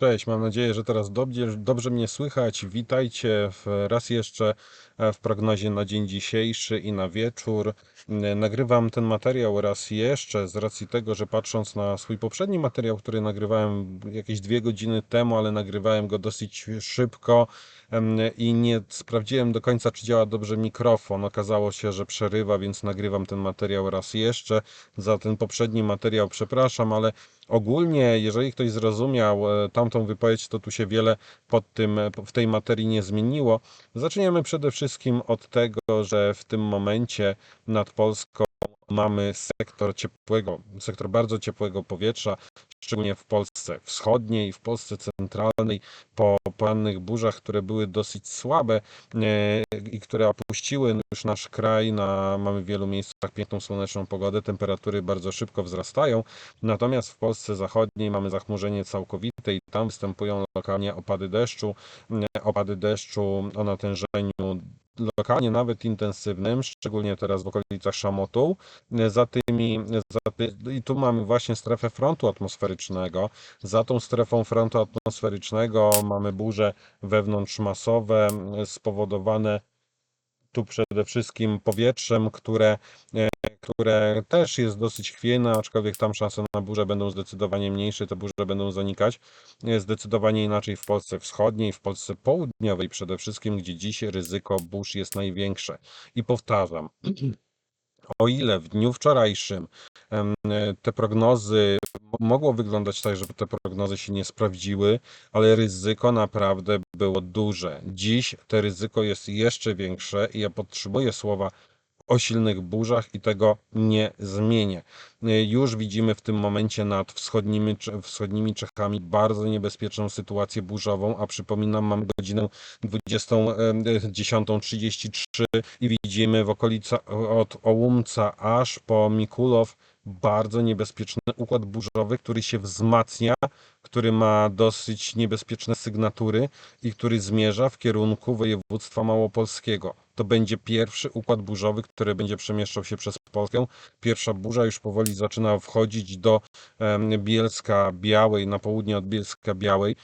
Cześć, mam nadzieję, że teraz dobrze, dobrze mnie słychać. Witajcie w, raz jeszcze e, w prognozie na dzień dzisiejszy i na wieczór. N- Nagrywam ten materiał raz jeszcze z racji tego, że patrząc na swój poprzedni materiał, który nagrywałem jakieś dwie godziny temu, ale nagrywałem go dosyć szybko i nie sprawdziłem do końca, czy działa dobrze mikrofon. Okazało się, że przerywa, więc nagrywam ten materiał raz jeszcze. Za ten poprzedni materiał przepraszam, ale Ogólnie, jeżeli ktoś zrozumiał e, tamtą wypowiedź, to tu się wiele pod tym, w tej materii nie zmieniło. Zaczniemy przede wszystkim od tego, że w tym momencie nad Polską mamy sektor ciepłego, sektor bardzo ciepłego powietrza, szczególnie w Polsce wschodniej, w Polsce centralnej, po porannych burzach, które były dosyć słabe e, i które opuściły już nasz kraj. Na, mamy w wielu miejscach piękną, słoneczną pogodę, temperatury bardzo szybko wzrastają. Natomiast w Polsce zachodniej mamy zachmurzenie całkowite i tam występują lokalnie opady deszczu. E, Opady deszczu o natężeniu lokalnie nawet intensywnym, szczególnie teraz w okolicach Szamotu. E, Za tymi, za ty, i tu mamy właśnie strefę frontu atmosferycznego. Za tą strefą frontu atmosferycznego mamy burze wewnątrzmasowe e, spowodowane tu przede wszystkim powietrzem, które, e, które też jest dosyć chwiejne, aczkolwiek tam szanse na burze będą zdecydowanie mniejsze, te burze będą zanikać. E, Zdecydowanie inaczej w Polsce wschodniej, w Polsce południowej przede wszystkim, gdzie dziś ryzyko burz jest największe. I powtarzam, o ile w dniu wczorajszym e, te prognozy mogło wyglądać tak, że te prognozy się nie sprawdziły, ale ryzyko naprawdę było duże. Dziś to ryzyko jest jeszcze większe i ja podtrzymuję słowa o silnych burzach i tego nie zmienię. Y, Już widzimy w tym momencie nad wschodnimi, wschodnimi Czechami bardzo niebezpieczną sytuację burzową, a przypominam, mamy godzinę 20, em, y, 10.33 i widzimy w okolicy od Ołumca aż po Mikulow bardzo niebezpieczny układ burzowy, który się wzmacnia, który ma dosyć niebezpieczne sygnatury i który zmierza w kierunku województwa małopolskiego. To będzie pierwszy układ burzowy, który będzie przemieszczał się przez Polskę. Pierwsza burza już powoli zaczyna wchodzić do Bielska Białej, na południe od Bielska Białej.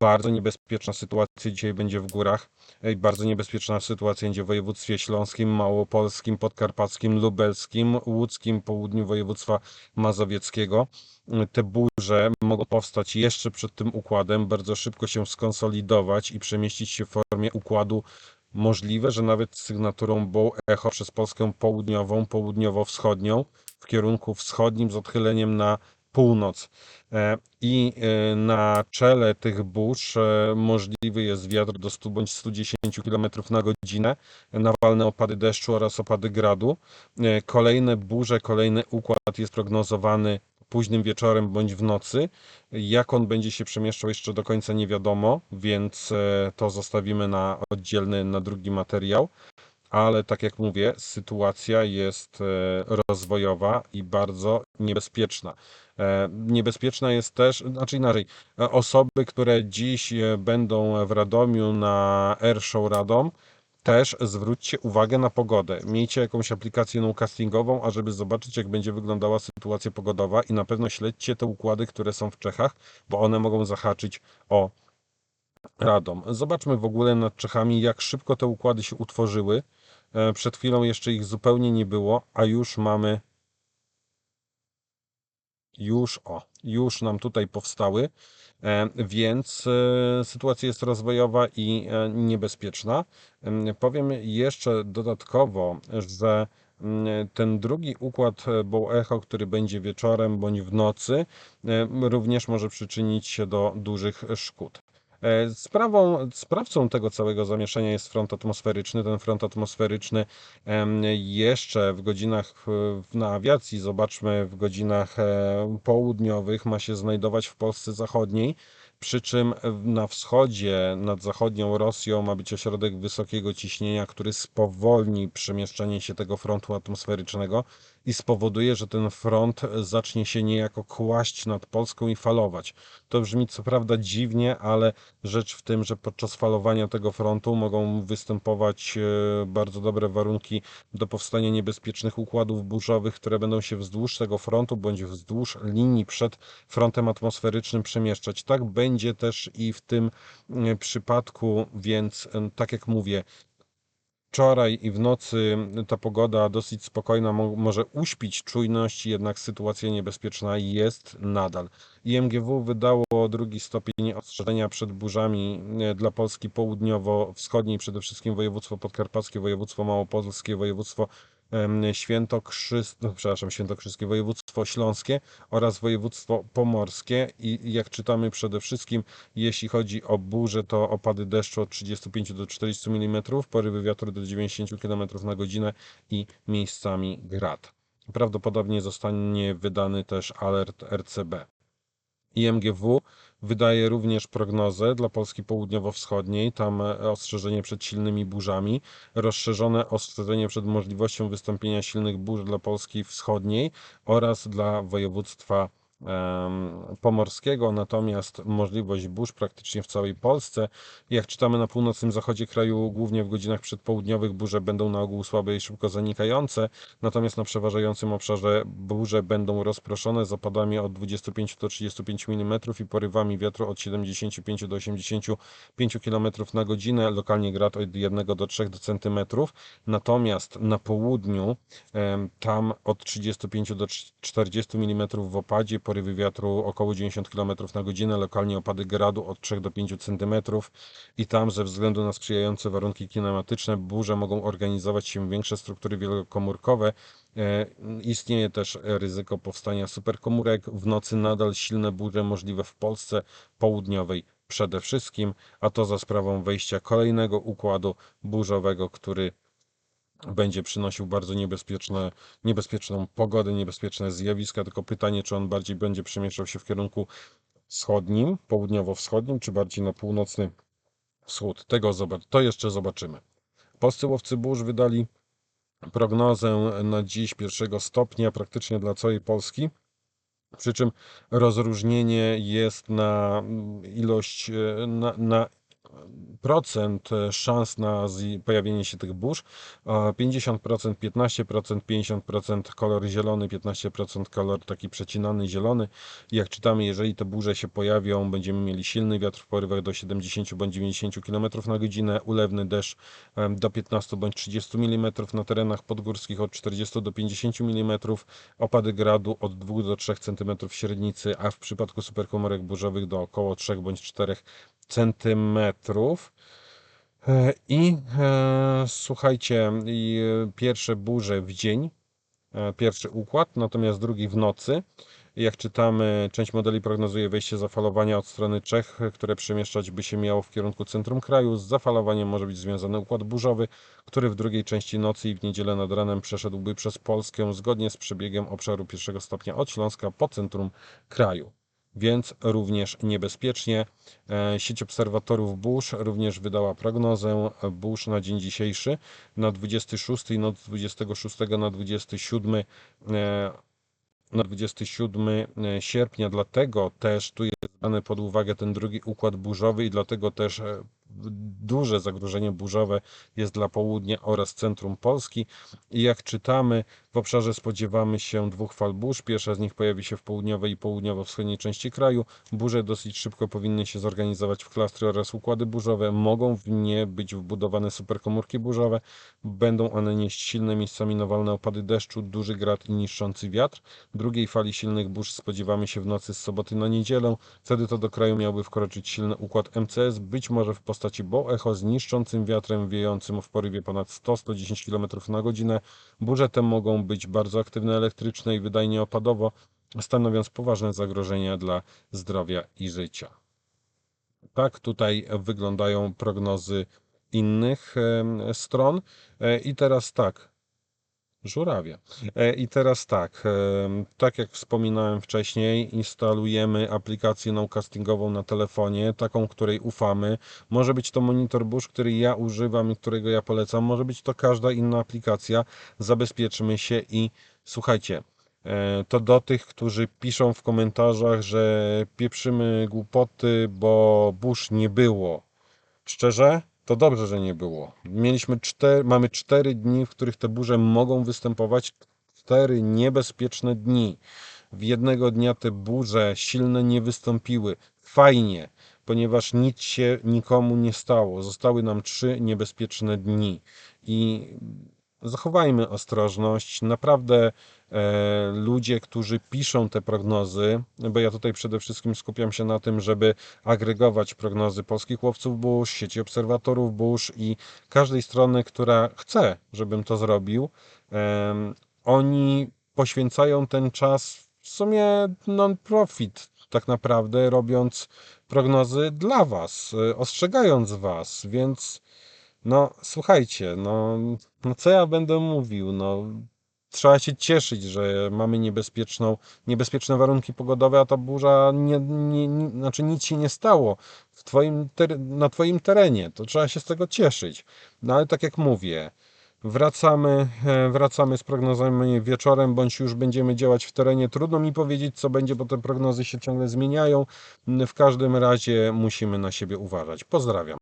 Bardzo niebezpieczna sytuacja dzisiaj będzie w górach. Bardzo niebezpieczna sytuacja będzie w województwie śląskim, małopolskim, podkarpackim, lubelskim, łódzkim, południu województwa mazowieckiego. Te burze mogą powstać jeszcze przed tym układem, bardzo szybko się skonsolidować i przemieścić się w formie układu. Możliwe, że nawet z sygnaturą Bow Echo przez Polskę południową, południowo-wschodnią, w kierunku wschodnim z odchyleniem na północ. E, I e, na czele tych burz e, możliwy jest wiatr do 100 bądź 110 km na godzinę, nawalne opady deszczu oraz opady gradu. Kolejne burze, kolejny układ jest prognozowany późnym wieczorem bądź w nocy. Jak on będzie się przemieszczał jeszcze do końca nie wiadomo, więc e, to zostawimy na oddzielny, na drugi materiał. Ale tak jak mówię, sytuacja jest e, rozwojowa i bardzo niebezpieczna. E, Niebezpieczna jest też, znaczy inaczej, osoby, które dziś będą w Radomiu na Airshow Radom, też zwróćcie uwagę na pogodę. Miejcie jakąś aplikację nowcastingową, ażeby zobaczyć, jak będzie wyglądała sytuacja pogodowa i na pewno śledźcie te układy, które są w Czechach, bo one mogą zahaczyć o Radom. Zobaczmy w ogóle nad Czechami, jak szybko te układy się utworzyły. E, Przed chwilą jeszcze ich zupełnie nie było, a już mamy już, o, już nam tutaj powstały, e, więc e, sytuacja jest rozwojowa i e, niebezpieczna. Em, Powiem jeszcze dodatkowo, że mm, ten drugi układ Bow Echo, który będzie wieczorem bądź w nocy, również może przyczynić się do dużych szkód. E, Sprawą, sprawcą tego całego zamieszania jest front atmosferyczny. Ten front atmosferyczny Jeszcze w godzinach na awiacji, zobaczmy, w godzinach e, południowych ma się znajdować w Polsce zachodniej, przy czym na wschodzie, nad zachodnią Rosją ma być ośrodek wysokiego ciśnienia, który spowolni przemieszczanie się tego frontu atmosferycznego i spowoduje, że ten front zacznie się niejako kłaść nad Polską i falować. To brzmi co prawda dziwnie, ale rzecz w tym, że podczas falowania tego frontu mogą występować e, bardzo dobre warunki do powstania niebezpiecznych układów burzowych, które będą się wzdłuż tego frontu bądź wzdłuż linii przed frontem atmosferycznym przemieszczać. Tak będzie też i w tym e, przypadku, więc e, tak jak mówię, Wczoraj i w nocy ta pogoda dosyć spokojna mo może uśpić czujność, jednak sytuacja niebezpieczna jest nadal. IMGW wydało drugi stopień ostrzeżenia przed burzami e, dla Polski południowo-wschodniej, przede wszystkim województwo podkarpackie, województwo małopolskie, województwo Świętokrzys, no, przepraszam, Świętokrzyskie Województwo Śląskie oraz Województwo Pomorskie i jak czytamy przede wszystkim, jeśli chodzi o burze, to opady deszczu od 35 do 40 mm, porywy wiatru do 90 km na godzinę i miejscami grad. Prawdopodobnie zostanie wydany też alert RCB. IMGW wydaje również prognozę dla Polski Południowo-Wschodniej, tam e, ostrzeżenie przed silnymi burzami, rozszerzone ostrzeżenie przed możliwością wystąpienia silnych burz dla Polski Wschodniej oraz dla województwa pomorskiego, natomiast możliwość burz praktycznie w całej Polsce. Jak czytamy na północnym zachodzie kraju, głównie w godzinach przedpołudniowych burze będą na ogół słabe i szybko zanikające, natomiast na przeważającym obszarze burze będą rozproszone z opadami od 25 do 35 mm i porywami wiatru od 75 do 85 km na godzinę, lokalnie grad od 1 do 3 cm. Natomiast na południu tam od 35 do 40 mm w opadzie, porywy wiatru około 90 km na godzinę, lokalnie opady gradu od 3 do 5 cm i tam ze względu na sprzyjające warunki klimatyczne burze mogą organizować się większe struktury wielokomórkowe. E, istnieje też ryzyko powstania superkomórek. W nocy nadal silne burze możliwe w Polsce południowej przede wszystkim, a to za sprawą wejścia kolejnego układu burzowego, który będzie przynosił bardzo niebezpieczne, niebezpieczną pogodę, niebezpieczne zjawiska, tylko pytanie, czy on bardziej będzie przemieszczał się w kierunku wschodnim, południowo-wschodnim, czy bardziej na północny wschód. Tego to jeszcze zobaczymy. Polscy łowcy burz wydali prognozę na dziś pierwszego stopnia praktycznie dla całej Polski. Przy czym rozróżnienie jest na ilość, na, na procent e, szans na pojawienie się tych burz. 50%, 15%, 50% kolor zielony, 15% kolor taki przecinany zielony. Jak czytamy, jeżeli te burze się pojawią, będziemy mieli silny wiatr w porywach do 70 bądź 90 km na godzinę, ulewny deszcz do 15 bądź 30 mm na terenach podgórskich od 40 do 50 mm, opady gradu od 2 do 3 cm średnicy, a w przypadku superkomórek burzowych do około 3 bądź 4 centymetrów. E, I e, słuchajcie, i pierwsze burze w dzień, e, pierwszy układ, natomiast drugi w nocy. Jak czytamy, część modeli prognozuje wejście zafalowania od strony Czech, które przemieszczać by się miało w kierunku centrum kraju. Z zafalowaniem może być związany układ burzowy, który w drugiej części nocy i w niedzielę nad ranem przeszedłby przez Polskę zgodnie z przebiegiem obszaru pierwszego stopnia od Śląska po centrum kraju więc również niebezpiecznie. E, sieć obserwatorów burz również wydała prognozę burz na dzień dzisiejszy, na 26 i noc 26 na 27 e, na 27 e, sierpnia, dlatego też tu jest brany pod uwagę ten drugi układ burzowy i dlatego też duże zagrożenie burzowe jest dla południa oraz centrum Polski. I jak czytamy, w obszarze spodziewamy się dwóch fal burz. Pierwsza z nich pojawi się w południowej i południowo-wschodniej części kraju. Burze dosyć szybko powinny się zorganizować w klastry oraz układy burzowe. Mogą w nie być wbudowane superkomórki burzowe. Będą one nieść silne miejscami nawalne opady deszczu, duży grad i niszczący wiatr. Drugiej fali silnych burz spodziewamy się w nocy z soboty na niedzielę. Wtedy to do kraju miałby wkroczyć silny układ MCS, być może w postaci bo echo z niszczącym wiatrem wiejącym w porywie ponad 100-110 km na godzinę. Burze te mogą być bardzo aktywne elektrycznie i wydajnie opadowo, stanowiąc poważne zagrożenia dla zdrowia i życia. Tak tutaj wyglądają prognozy innych stron. E, I teraz tak, Żurawia. E, I teraz tak, e, tak jak wspominałem wcześniej, instalujemy aplikację nowcastingową na telefonie, taką, której ufamy. Może być to monitor Bush, który ja używam i którego ja polecam. Może być to każda inna aplikacja. Zabezpieczmy się i Słuchajcie, e, to do tych, którzy piszą w komentarzach, że pieprzymy głupoty, bo burz nie było. Szczerze, to dobrze, że nie było. Mieliśmy cztery, mamy cztery dni, w których te burze mogą występować. Cztery niebezpieczne dni. W jednego dnia te burze silne nie wystąpiły. Fajnie, ponieważ nic się nikomu nie stało. Zostały nam trzy niebezpieczne dni. I zachowajmy ostrożność. Naprawdę e, ludzie, którzy piszą te prognozy, bo ja tutaj przede wszystkim skupiam się na tym, żeby agregować prognozy polskich łowców burz, sieci obserwatorów burz i każdej strony, która chce, żebym to zrobił. Em, oni poświęcają ten czas w sumie non-profit, tak naprawdę, robiąc prognozy dla Was, ostrzegając Was, więc no słuchajcie, no, no co ja będę mówił, no trzeba się cieszyć, że mamy niebezpieczną, niebezpieczne warunki pogodowe, a ta burza nie, nie, nie znaczy nic się nie stało w twoim, ter- na Twoim terenie, to trzeba się z tego cieszyć. No ale tak jak mówię, Wracamy, e, wracamy z prognozami wieczorem, bądź już będziemy działać w terenie. Trudno mi powiedzieć, co będzie, bo te prognozy się ciągle zmieniają. W każdym razie musimy na siebie uważać. Pozdrawiam.